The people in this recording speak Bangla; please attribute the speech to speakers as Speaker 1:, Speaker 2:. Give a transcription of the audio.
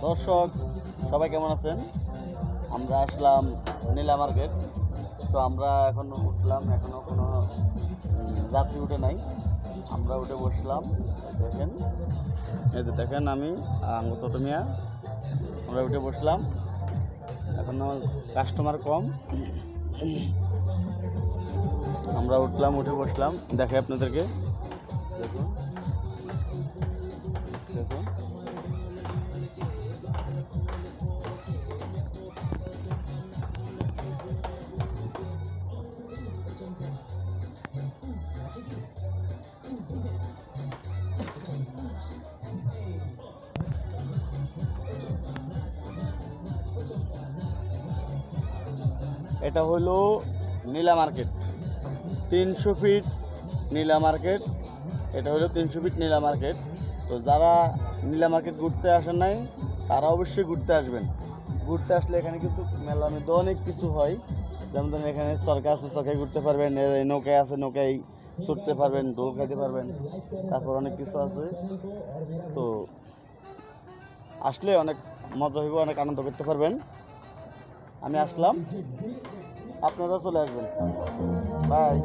Speaker 1: দর্শক, সবাই কেমন আছেন? আমরা আসলাম নীলা মার্কেট। তো আমরা এখন উঠলাম এখনও কোনো যাত্রী উঠে নাই। আমরা উঠে বসলাম, দেখেন। এই যে দেখেন আমি আঙ্গু মিয়া। আমরা উঠে বসলাম। এখনও কাস্টমার কম। আমরা উঠলাম, উঠে বসলাম। দেখে আপনাদেরকে। দেখুন। এটা হলো নীলা মার্কেট। তিনশো ফিট নীলা মার্কেট। এটা হলো তিনশো ফিট নীলা মার্কেট। তো যারা নীলা মার্কেট ঘুরতে আসেন নাই, তারা অবশ্যই ঘুরতে আসবেন। ঘুরতে আসলে এখানে কিন্তু মেলার মধ্যে অনেক কিছু হয়। যেমন ধরেন এখানে সরকার আছে সরকারি ঘুরতে পারবেন নৌকায় আছে, নৌকায় ছুটতে পারবেন দোল খাইতে পারবেন, তারপর অনেক কিছু আছে। তো আসলে অনেক মজা হইব, অনেক আনন্দ করতে পারবেন। আমি আসলাম। আপনারা চলে আসবেন। বাই।